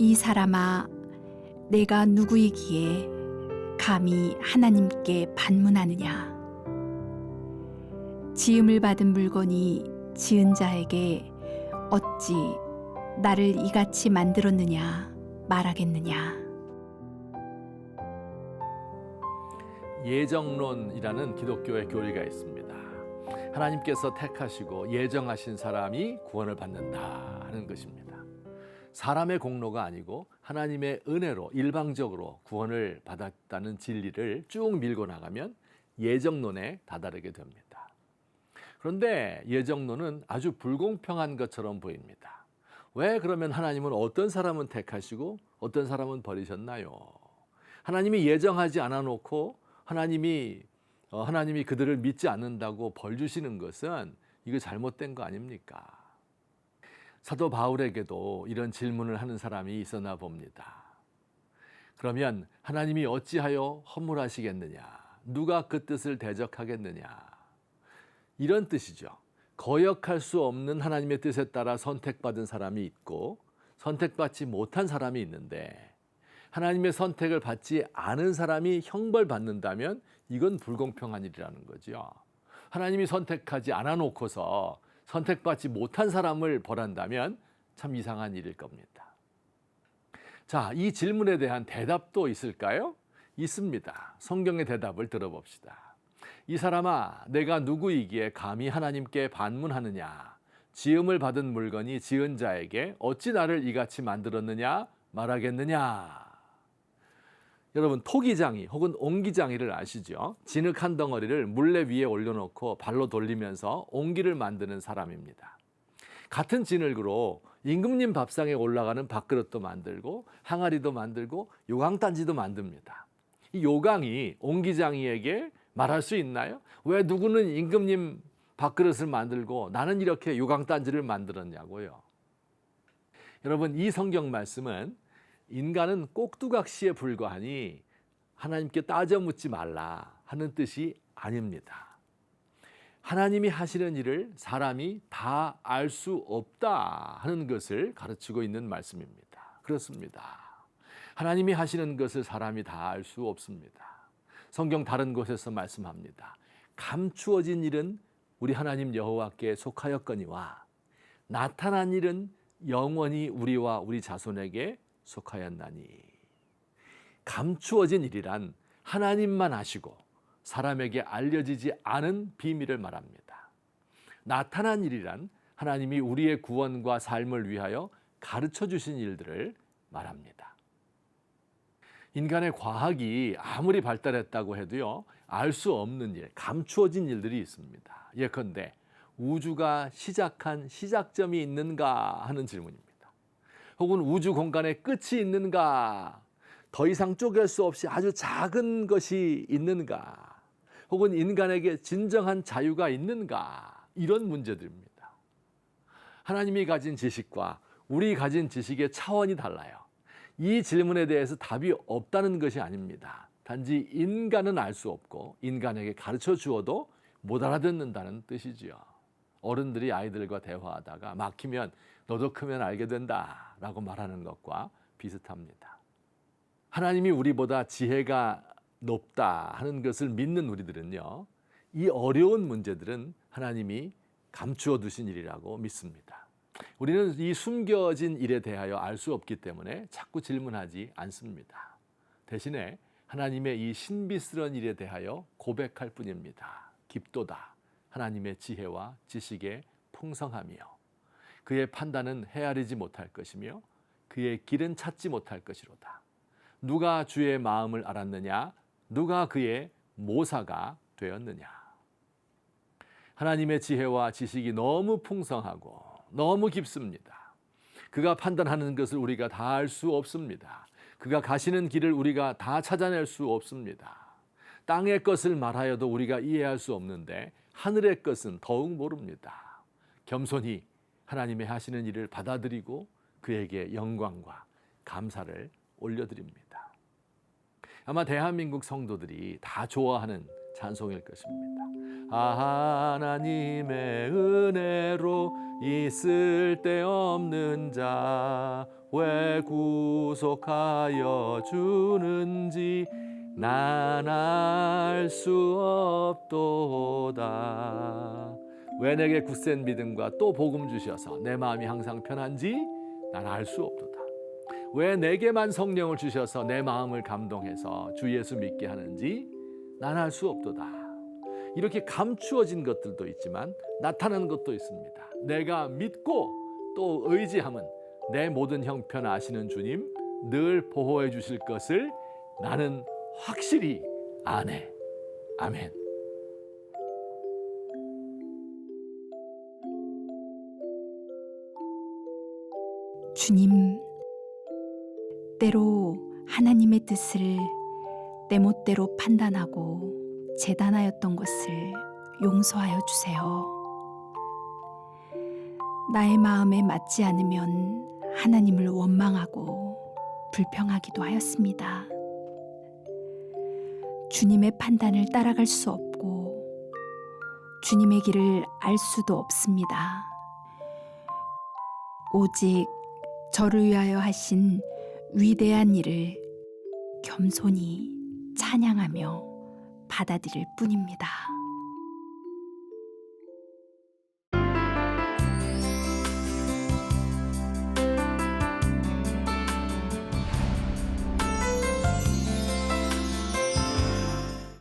이 사람아, 내가 누구이기에 감히 하나님께 반문하느냐? 지음을 받은 물건이 지은 자에게 어찌 나를 이같이 만들었느냐 말하겠느냐? 예정론이라는 기독교의 교리가 있습니다. 하나님께서 택하시고 예정하신 사람이 구원을 받는다 하는 것입니다. 사람의 공로가 아니고 하나님의 은혜로 일방적으로 구원을 받았다는 진리를 쭉 밀고 나가면 예정론에 다다르게 됩니다. 그런데 예정론은 아주 불공평한 것처럼 보입니다. 왜 그러면 하나님은 어떤 사람은 택하시고 어떤 사람은 버리셨나요? 하나님이 예정하지 않아 놓고 하나님이 어, 하나님이 그들을 믿지 않는다고 벌 주시는 것은 이거 잘못된 거 아닙니까? 사도 바울에게도 이런 질문을 하는 사람이 있었나 봅니다. 그러면 하나님이 어찌하여 허물하시겠느냐? 누가 그 뜻을 대적하겠느냐? 이런 뜻이죠. 거역할 수 없는 하나님의 뜻에 따라 선택받은 사람이 있고 선택받지 못한 사람이 있는데 하나님의 선택을 받지 않은 사람이 형벌받는다면 이건 불공평한 일이라는 거죠. 하나님이 선택하지 않아 놓고서 선택받지 못한 사람을 벌한다면 참 이상한 일일 겁니다. 자, 이 질문에 대한 대답도 있을까요? 있습니다. 성경의 대답을 들어봅시다. 이 사람아, 내가 누구이기에 감히 하나님께 반문하느냐? 지음을 받은 물건이 지은 자에게 어찌 나를 이같이 만들었느냐 말하겠느냐? 여러분 토기장이 혹은 옹기장이를 아시죠? 진흙 한 덩어리를 물레 위에 올려놓고 발로 돌리면서 옹기를 만드는 사람입니다. 같은 진흙으로 임금님 밥상에 올라가는 밥그릇도 만들고 항아리도 만들고 요강단지도 만듭니다. 이 요강이 옹기장이에게 말할 수 있나요? 왜 누구는 임금님 밥그릇을 만들고 나는 이렇게 요강단지를 만들었냐고요. 여러분 이 성경 말씀은 인간은 꼭두각시에 불과하니 하나님께 따져 묻지 말라 하는 뜻이 아닙니다. 하나님이 하시는 일을 사람이 다 알 수 없다 하는 것을 가르치고 있는 말씀입니다. 그렇습니다. 하나님이 하시는 것을 사람이 다 알 수 없습니다. 성경 다른 곳에서 말씀합니다. 감추어진 일은 우리 하나님 여호와께 속하였거니와 나타난 일은 영원히 우리와 우리 자손에게 속하였나니 감추어진 일이란 하나님만 아시고 사람에게 알려지지 않은 비밀을 말합니다. 나타난 일이란 하나님이 우리의 구원과 삶을 위하여 가르쳐 주신 일들을 말합니다. 인간의 과학이 아무리 발달했다고 해도요, 알 수 없는 일, 감추어진 일들이 있습니다. 예컨대 우주가 시작한 시작점이 있는가 하는 질문입니다. 혹은 우주 공간에 끝이 있는가? 더 이상 쪼갤 수 없이 아주 작은 것이 있는가? 혹은 인간에게 진정한 자유가 있는가? 이런 문제들입니다. 하나님이 가진 지식과 우리 가진 지식의 차원이 달라요. 이 질문에 대해서 답이 없다는 것이 아닙니다. 단지 인간은 알 수 없고 인간에게 가르쳐 주어도 못 알아듣는다는 뜻이지요. 어른들이 아이들과 대화하다가 막히면 너도 크면 알게 된다 라고 말하는 것과 비슷합니다. 하나님이 우리보다 지혜가 높다 하는 것을 믿는 우리들은요, 이 어려운 문제들은 하나님이 감추어 두신 일이라고 믿습니다. 우리는 이 숨겨진 일에 대하여 알 수 없기 때문에 자꾸 질문하지 않습니다. 대신에 하나님의 이 신비스러운 일에 대하여 고백할 뿐입니다. 깊도다. 하나님의 지혜와 지식의 풍성함이요. 그의 판단은 헤아리지 못할 것이며 그의 길은 찾지 못할 것이로다. 누가 주의 마음을 알았느냐? 누가 그의 모사가 되었느냐? 하나님의 지혜와 지식이 너무 풍성하고 너무 깊습니다. 그가 판단하는 것을 우리가 다 알 수 없습니다. 그가 가시는 길을 우리가 다 찾아낼 수 없습니다. 땅의 것을 말하여도 우리가 이해할 수 없는데 하늘의 것은 더욱 모릅니다. 겸손히 하나님의 하시는 일을 받아들이고 그에게 영광과 감사를 올려드립니다. 아마 대한민국 성도들이 다 좋아하는 찬송일 것입니다. 아, 하나님의 은혜로 있을 데 없는 자 왜 구속하여 주는지 난 알 수 없도다. 왜 내게 굳센 믿음과 또 복음 주셔서 내 마음이 항상 편한지 난 알 수 없도다. 왜 내게만 성령을 주셔서 내 마음을 감동해서 주 예수 믿게 하는지 난 알 수 없도다. 이렇게 감추어진 것들도 있지만 나타나는 것도 있습니다. 내가 믿고 또 의지함은 내 모든 형편 아시는 주님 늘 보호해 주실 것을 나는 확실히 아네. 아멘. 주님, 때로 하나님의 뜻을 내 멋대로 판단하고 재단하였던 것을 용서하여 주세요. 나의 마음에 맞지 않으면 하나님을 원망하고 불평하기도 하였습니다. 주님의 판단을 따라갈 수 없고 주님의 길을 알 수도 없습니다. 오직 저를 위하여 하신 위대한 일을 겸손히 찬양하며 받아들일 뿐입니다.